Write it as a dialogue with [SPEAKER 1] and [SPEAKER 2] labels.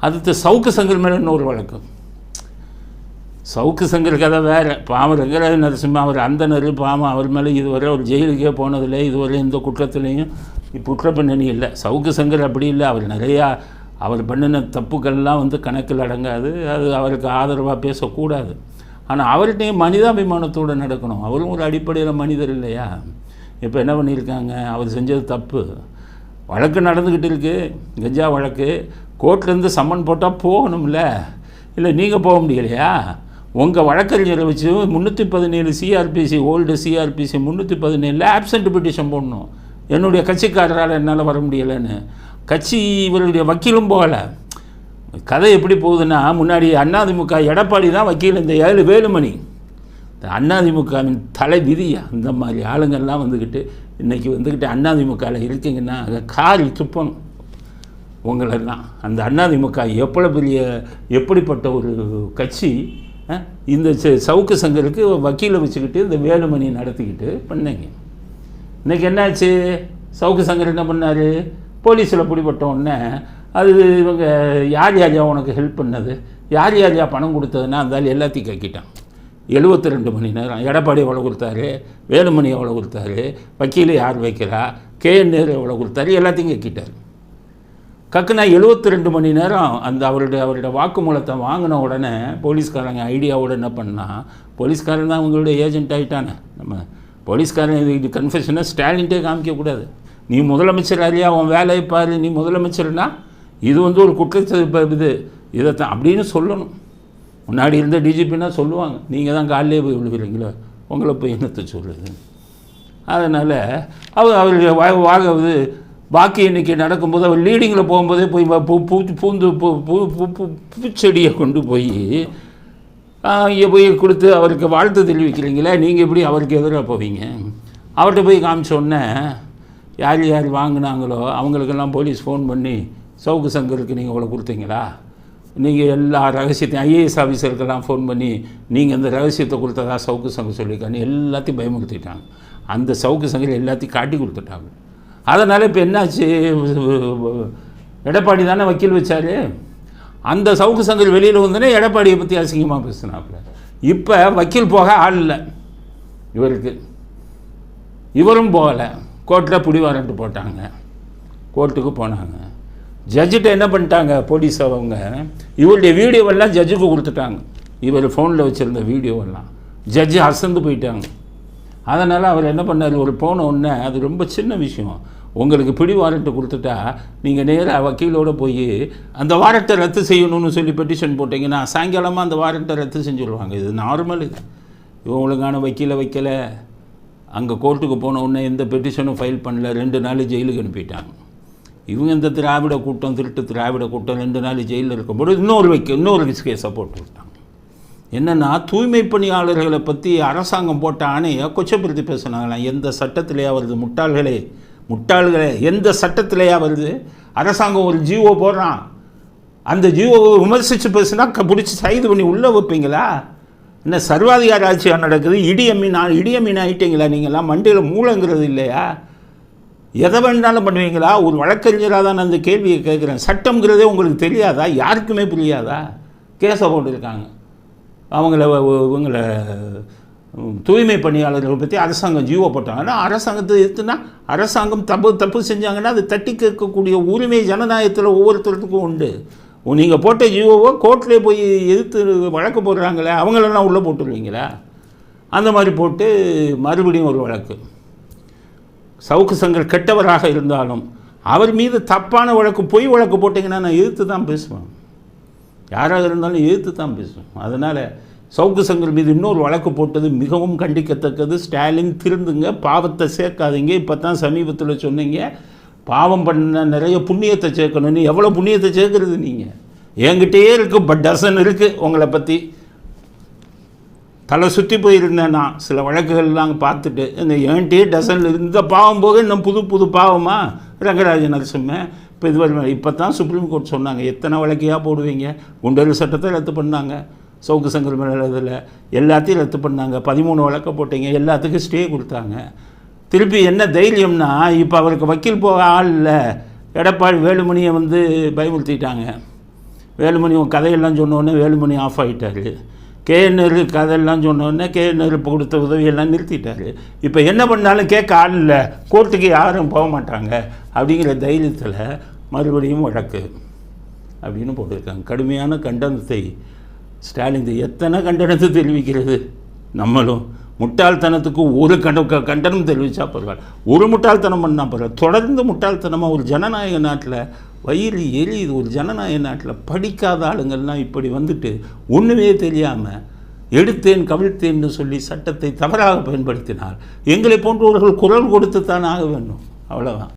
[SPEAKER 1] அடுத்து சவுக்கு சங்கர் மேலே இன்னொரு வழக்கு. சவுக்கு சங்கர் கதை வேறு. பாவம் ரங்கராஜ நரசிம்மா அவர் அந்தனர் பாவம் அவர் மேலே இதுவரை ஒரு ஜெயிலுக்கே போனதில்லை. இதுவரை எந்த குற்றத்துலேயும் குற்ற பின்னணி இல்லை. சவுக்கு சங்கர் அப்படி இல்லை. அவர் நிறையா அவர் பண்ணின தப்புக்கள்லாம் வந்து கணக்கில் அடங்காது. அது அவருக்கு ஆதரவாக பேசக்கூடாது. ஆனால் அவர்கிட்டையும் மனிதாபிமானத்தோடு நடக்கணும். அவரும் ஒரு அடிப்படையில் மனிதர் இல்லையா? இப்போ என்ன பண்ணியிருக்காங்க? அவர் செஞ்சது தப்பு. வழக்கு நடந்துக்கிட்டு இருக்குது கஞ்சா வழக்கு. கோர்ட்லேருந்து சம்மன் போட்டால் போகணும்ல. இல்லை நீங்கள் போக முடியலையா? உங்கள் வழக்கறிஞரை வச்சு முந்நூற்றி பதினேழு சிஆர்பிசி ஓல்டு சிஆர்பிசி முந்நூற்றி பதினேழில் ஆப்சண்ட் பெட்டிஷன் போடணும். என்னுடைய கட்சிக்காரரால் என்னால் வர முடியலைன்னு. கட்சி இவருடைய வக்கீலும் போகலை. கதை எப்படி போகுதுன்னா முன்னாடி அண்ணாதிமுக எடப்பாடி தான் வக்கீல். இந்த ஏழு வேலுமணி அதிமுகவின் தலை விதியா இந்த மாதிரி ஆளுங்கள்லாம் வந்துக்கிட்டு இன்றைக்கி வந்துக்கிட்டு அண்ணாதிமுகவில் இருக்கீங்கன்னா அதை காரி துப்பணும். உங்களெல்லாம். அந்த அண்ணாதிமுக எவ்வளோ பெரிய எப்படிப்பட்ட ஒரு கட்சி இந்த சவுக்கு சங்கருக்கு வக்கீலை வச்சுக்கிட்டு இந்த வேலுமணி நடத்திக்கிட்டு பண்ணீங்க. இன்றைக்கி என்னாச்சு? சவுக்கு சங்கர் என்ன பண்ணார்? போலீஸில் பிடிபட்ட உடனே அது இவங்க யார் யாரியா உனக்கு ஹெல்ப் பண்ணது? யார் யாரியா பணம் கொடுத்ததுன்னா அந்த எல்லாத்தையும் கக்கிட்டான் எழுபத்தி ரெண்டு மணி நேரம். எடப்பாடி எவ்வளோ கொடுத்தாரு? வேலுமணி எவ்வளோ கொடுத்தாரு? வக்கீல் யார் வைக்கிறா? கே. நேரு எவ்வளோ கொடுத்தாரு? எல்லாத்தையும் கேட்டார் கக்குனா எழுபத்தி ரெண்டு மணி நேரம் அந்த அவருடைய அவருடைய வாக்குமூலத்தை வாங்கின உடனே போலீஸ்காரங்க ஐடியாவோட என்ன பண்ணால் போலீஸ்காரன் தான் அவங்களுடைய ஏஜென்ட் ஆகிட்டானே நம்ம போலீஸ்காரன் இது இது கன்ஃபெஷனை ஸ்டாலின்ட்டே காமிக்கக்கூடாது நீ முதலமைச்சர் அறியா உன் வேலையை பாரு நீ முதலமைச்சர்னா இது வந்து ஒரு குற்றச்சது இப்ப இது இதைத்தான் அப்படின்னு சொல்லணும். முன்னாடி இருந்த டிஜிபின்னா சொல்லுவாங்க. நீங்கள் தான் காலையிலே போய் விழுகிறீங்களோ? உங்களை போய் என்னத்தை சொல்லுது அதனால் அவர் அவருடைய வா வாக இது வாக்கு எண்ணிக்கை நடக்கும்போது அவர் லீடிங்கில் போகும்போதே போய் பூ பூ பூந்து பூ பூ பூ பூ பூச்செடியை கொண்டு போய் இங்கே போய் கொடுத்து அவருக்கு வாழ்த்து தெரிவிக்கிறீங்களே நீங்கள் எப்படி அவருக்கு எதிராக போவீங்க? அவர்கிட்ட போய் காமிச்சோன்னே யார் யார் வாங்கினாங்களோ அவங்களுக்கெல்லாம் போலீஸ் ஃபோன் பண்ணி சவுக்கு சங்கருக்கு நீங்கள் இவ்வளோ கொடுத்தீங்களா? நீங்கள் எல்லா ரகசியத்தையும் ஐஏஎஸ் ஆஃபீஸருக்கெல்லாம் ஃபோன் பண்ணி நீங்கள் அந்த ரகசியத்தை கொடுத்ததா சவுக்கு சங்கம் சொல்லியிருக்காங்க. எல்லாத்தையும் பயமுறுத்திட்டாங்க. அந்த சவுக்கு சங்கர் எல்லாத்தையும் காட்டி கொடுத்துட்டாங்க. அதனால் இப்போ என்னாச்சு? எடப்பாடி தானே வக்கீல் வச்சார்? அந்த சவுக்கு சங்கர் வெளியில் வந்தோடனே எடப்பாடியை பற்றி அசிங்கமாக பேசினாப்புல. இப்போ வக்கீல் போக ஆள் இல்லை. இவருக்கு. இவரும் போகலை. கோர்ட்டில் புடி போட்டாங்க. கோர்ட்டுக்கு போனாங்க. ஜட்ஜிட்ட என்ன பண்ணிட்டாங்க போலீஸ் அவங்க? இவருடைய வீடியோவெல்லாம் ஜட்ஜுக்கு கொடுத்துட்டாங்க. இவர் ஃபோனில் வச்சுருந்த வீடியோவெல்லாம். ஜட்ஜு அசந்து போயிட்டாங்க. அதனால் அவர் என்ன பண்ணார்? ஒரு போன உடனே அது ரொம்ப சின்ன விஷயம். உங்களுக்கு பிடி வாரண்ட்டு கொடுத்துட்டா நீங்கள் நேராக வக்கீலோடு போய் அந்த வாரண்ட்டை ரத்து செய்யணும்னு சொல்லி பெட்டிஷன் போட்டிங்கன்னா சாயங்காலமாக அந்த வாரண்ட்டை ரத்து செஞ்சுருவாங்க. இது நார்மல் இது. இவங்களுக்கான வக்கீலை வைக்கலை. அங்கே கோர்ட்டுக்கு போன உடனே எந்த பெட்டிஷனும் ஃபைல் பண்ணல. ரெண்டு நாள் ஜெயிலுக்கு அனுப்பிட்டாங்க. இவங்க இந்த திராவிட கூட்டம் திருட்டு திராவிட கூட்டம் ரெண்டு நாள் ஜெயிலில் இருக்கும்போது இன்னொரு வைக்க இன்னொரு கேஸை போட்டு விட்டாங்க என்னென்னா தூய்மை பணியாளர்களை பற்றி அரசாங்கம் போட்ட ஆணையை கொச்சப்படுத்தி பேசுனாங்களாம். எந்த சட்டத்திலேயே வருது? முட்டாள்களே முட்டாள்களே எந்த சட்டத்திலேயா வருது? அரசாங்கம் ஒரு ஜீவோ போடுறான். அந்த ஜீவோவை விமர்சித்து பேசுனா க பிடிச்சி கைது பண்ணி உள்ளே வைப்பீங்களா? என்ன சர்வாதிகார ஆட்சியாக நடக்குது? இடியம்மீன் ஆ- இடியம்மீன் ஆகிட்டீங்களா நீங்களாம் மண்டியில் மூளைங்கிறது இல்லையா? எதை வேணாலும் பண்ணுவீங்களா? ஒரு வழக்கறிஞராக தான் நான் அந்த கேள்வியை கேட்குறேன். சட்டம்ங்கிறதே உங்களுக்கு தெரியாதா? யாருக்குமே புரியாதா? கேஸை போட்டிருக்காங்க. அவங்கள இவங்களை தூய்மை பணியாளர்களை பற்றி அரசாங்கம் ஜீவோ போட்டாங்கன்னா அரசாங்கத்தை எதுனா அரசாங்கம் தப்பு தப்பு செஞ்சாங்கன்னா அது தட்டி கேட்கக்கூடிய உரிமை ஜனநாயகத்தில் ஒவ்வொருத்தருக்கும் உண்டு. நீங்கள் போட்ட ஜீவோவை கோர்ட்லேயே போய் எதிர்த்து வழக்கு போடுறாங்களே அவங்களெல்லாம் உள்ளே போட்டுருவீங்களா? அந்த மாதிரி போட்டு மறுபடியும் ஒரு வழக்கு. சவுக்கு சங்கர் கெட்டவராக இருந்தாலும் அவர் மீது தப்பான வழக்கு பொய் வழக்கு போட்டிங்கன்னா நான் எதிர்த்து தான் பேசுவேன். யாராக இருந்தாலும் எதிர்த்து தான் பேசுவேன். அதனால் சவுக்கு சங்கர் மீது இன்னொரு வழக்கு போட்டது மிகவும் கண்டிக்கத்தக்கது. ஸ்டாலின் திருந்துங்க பாவத்தை சேர்க்காதீங்க. இப்போ தான் சமீபத்தில் சொன்னீங்க பாவம் பண்ண நிறைய புண்ணியத்தை சேர்க்கணும்னு. எவ்வளோ புண்ணியத்தை சேர்க்கறது நீங்கள் என்கிட்டயே இருக்குது பட் டசன் இருக்குது உங்களை பற்றி தலை சுற்றி போயிருந்தேன் நான் சில வழக்குகள்லாம் பார்த்துட்டு இந்த ஏன்டி டசனில் இருந்த பாவம் போக இன்னும் புது புது பாவமா? ரங்கராஜ நரசிம்ம இப்போ இது இப்போ தான் சுப்ரீம் கோர்ட் சொன்னாங்க எத்தனை வழக்கையாக போடுவீங்க? குண்டல் சட்டத்தை ரத்து பண்ணாங்க. சவுக்கு சங்கர் மேலே இதில் எல்லாத்தையும் ரத்து பண்ணாங்க. பதிமூணு வழக்க போட்டீங்க எல்லாத்துக்கும் ஸ்டே கொடுத்தாங்க. திருப்பி என்ன தைரியம்னா இப்போ அவருக்கு வக்கீல் போக ஆள் இல்லை. எடப்பாடி வேலுமணியை வந்து பயமுறுத்திட்டாங்க. வேலுமணி உன் கதையெல்லாம் சொன்னோடனே வேலுமணி ஆஃப் ஆகிட்டாரு கேஎன்ஆர் கதையெல்லாம் சொன்னோடனே கேஎன்ஆர் இப்போ கொடுத்த உதவியெல்லாம் நிறுத்திட்டாரு. இப்போ என்ன பண்ணாலும் கேட்க ஆள் இல்லை. கோர்ட்டுக்கு யாரும் போக மாட்டாங்க. அப்படிங்கிற தைரியத்தில் மறுபடியும் வழக்கு அப்படின்னு போட்டிருக்காங்க. கடுமையான கண்டனத்தை ஸ்டாலின் எத்தனை கண்டனத்தை தெரிவிக்கிறது? நம்மளும் முட்டாள்தனத்துக்கு ஒரு கண்ட க- கண்டனம் தெரிவித்தா பரவாயில்ல. ஒரு முட்டாள்தனம் பண்ணால் பரவாயில்ல. தொடர்ந்து முட்டாள்தனமாக ஒரு ஜனநாயக நாட்டில் வயிறு எரியுது. ஒரு ஜனநாயக நாட்டில் படிக்காத ஆளுங்கள்லாம் இப்படி வந்துட்டு ஒன்றுமே தெரியாமல் எடுத்தேன் கவிழ்த்தேன்னு சொல்லி சட்டத்தை தவறாக பயன்படுத்தினால் எங்களை போன்றவர்கள் குரல் கொடுத்து தான் ஆக வேண்டும். அவ்வளோதான்